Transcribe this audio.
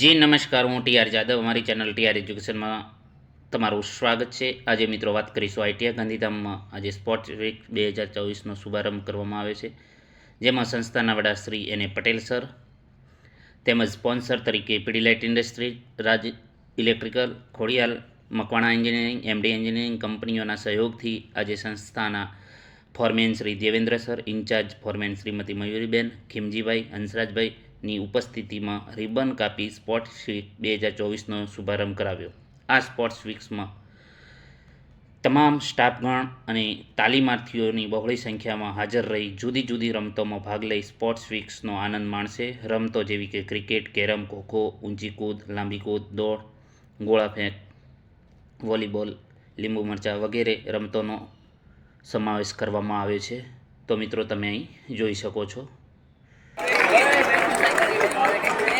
જી, નમસ્કાર. હું ટીઆર જાદવ. અમારી ચેનલ ટીઆર એજ્યુકેશનમાં તમારું સ્વાગત છે. આજે મિત્રો વાત કરીશું આઈટીઆઈ ગાંધીધામમાં. આજે સ્પોર્ટ્સ વીક બે હજાર ચોવીસનો શુભારંભ કરવામાં આવે છે, જેમાં સંસ્થાના વડા શ્રી એને પટેલ સર, તેમજ સ્પોન્સર તરીકે Pidilite industry, Raj electrical, Khodiyal, Makwana engineering, MD engineering કંપનીઓના સહયોગથી આજે સંસ્થાના foreman Shri Devendra sir, incharge foreman Shrimati Mayuriben, Khimjibhai હંસરાજભાઈની ઉપસ્થિતિમાં રિબન કાપી સ્પોર્ટ્સ વીક બે હજાર ચોવીસનો શુભારંભ કરાવ્યો. આ સ્પોર્ટ્સ વીક્સમાં તમામ સ્ટાફગણ અને તાલીમાર્થીઓની બહોળી સંખ્યામાં હાજર રહી જુદી જુદી રમતોમાં ભાગ લઈ સ્પોર્ટ્સ વીક્સનો આનંદ માણશે. રમતો જેવી કે ક્રિકેટ, કેરમ, ખોખો, ઊંચી કૂદ, લાંબી કૂદ, દોડ, ગોળા ફેંક, વોલીબોલ, લીંબુ મરચાં વગેરે રમતોનો સમાવેશ કરવામાં આવ્યો છે. તો મિત્રો, તમે અહીં જોઈ શકો છો Thank you.